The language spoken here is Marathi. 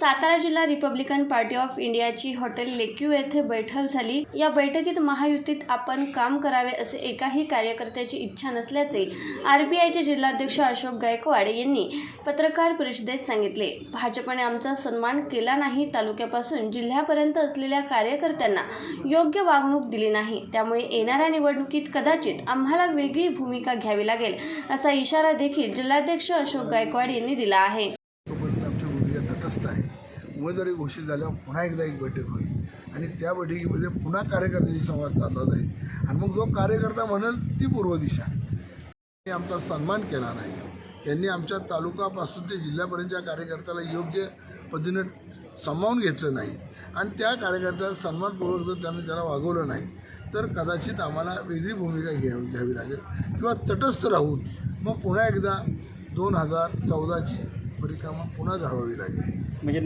सातारा जिल्हा रिपब्लिकन पार्टी ऑफ इंडियाची हॉटेल लेक्यू येथे बैठक झाली. या बैठकीत महायुतीत आपण काम करावे असे एकाही कार्यकर्त्याची इच्छा नसल्याचे आरपीआयचे जिल्हाध्यक्ष अशोक गायकवाड यांनी पत्रकार परिषदेत सांगितले. भाजपने आमचा सन्मान केला नाही तालुक्यापासून जिल्ह्यापर्यंत असलेल्या कार्यकर्त्यांना योग्य वागणूक दिली नाही. त्यामुळे येणाऱ्या निवडणुकीत कदाचित आम्हाला वेगळी भूमिका घ्यावी लागेल असा इशारा देखील जिल्हाध्यक्ष अशोक गायकवाड यांनी दिला आहे. भूमिका आहे. उमेदवारी घोषित झाल्यावर पुन्हा एकदा एक बैठक होईल. आणि त्या बैठकीमध्ये पुन्हा कार्यकर्त्याशी संवाद साधला जाईल. आणि मग जो कार्यकर्ता म्हणेल ती पूर्व दिशा. आमचा सन्मान केला नाही. यांनी आमच्या तालुकापासून ते जिल्ह्यापर्यंतच्या कार्यकर्त्याला योग्य पद्धतीनं सामावून घेतलं नाही. आणि त्या कार्यकर्त्याला सन्मानपूर्वक जर त्यांनी त्याला वागवलं नाही तर कदाचित आम्हाला वेगळी भूमिका घ्या घ्यावी लागेल. किंवा तटस्थ राहून मग पुन्हा एकदा दोन हजार चौदाची परिक्रमा पुन्हा धरावी लागेल. म्हणजे